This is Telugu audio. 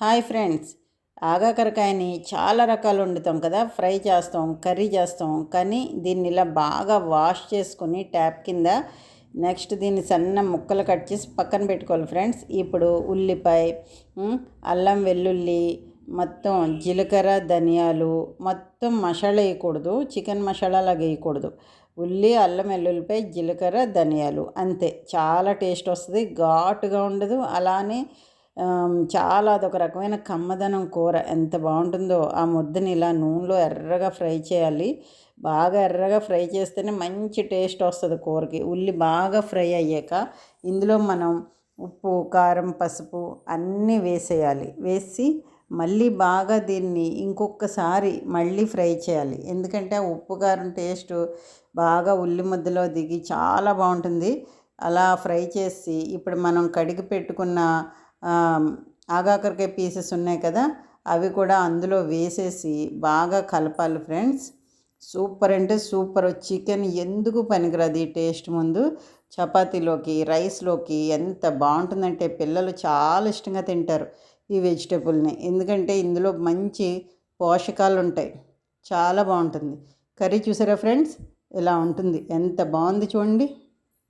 Hi friends. ఆగాకరకాయని చాలా రకాలు వండుతాం కదా. ఫ్రై చేస్తాం కర్రీ చేస్తాం. కానీ దీన్ని ఇలా బాగా వాష్ చేసుకుని ట్యాప్ కింద నెక్స్ట్ దీన్ని సన్న ముక్కలు కట్ చేసి పక్కన పెట్టుకోవాలి ఫ్రెండ్స్. ఇప్పుడు ఉల్లిపాయ అల్లం వెల్లుల్లి మొత్తం జీలకర్ర ధనియాలు మొత్తం మసాలా వేయకూడదు. చికెన్ మసాలా లాగా వేయకూడదు. ఉల్లి అల్లం వెల్లుల్లిపై జీలకర్ర ధనియాలు అంతే. చాలా టేస్ట్ వస్తుంది ఘాటుగా ఉండదు. అలానే చాలా అదొక రకమైన కమ్మదనం కూర. ఎంత బాగుంటుందో ఆ ముద్దని ఇలా నూనెలో ఎర్రగా ఫ్రై చేయాలి. బాగా ఎర్రగా ఫ్రై చేస్తేనే మంచి టేస్ట్ వస్తుంది కూరకి. ఉల్లి బాగా ఫ్రై అయ్యాక ఇందులో మనం ఉప్పు కారం పసుపు అన్నీ వేసేయాలి. వేసి మళ్ళీ బాగా దీన్ని ఇంకొకసారి మళ్ళీ ఫ్రై చేయాలి. ఎందుకంటే ఆ ఉప్పు కారం టేస్ట్ బాగా ఉల్లి ముద్దలో దిగి చాలా బాగుంటుంది. అలా ఫ్రై చేసి ఇప్పుడు మనం కడిగి పెట్టుకున్న ఆగాకరకాయ పీసెస్ ఉన్నాయి కదా అవి కూడా అందులో వేసేసి బాగా కలపాలి ఫ్రెండ్స్ సూపర్ అంటే సూపర్ చికెన్ ఎందుకు పనికిరాదు ఈ టేస్ట్ ముందు? చపాతీలోకి రైస్లోకి ఎంత బాగుంటుందంటే పిల్లలు చాలా ఇష్టంగా తింటారు ఈ వెజిటేబుల్ని ఎందుకంటే ఇందులో మంచి పోషకాలు ఉంటాయి. చాలా బాగుంటుంది. కర్రీ చూసారా ఫ్రెండ్స్ ఇలా ఉంటుంది? ఎంత బాగుంది చూడండి.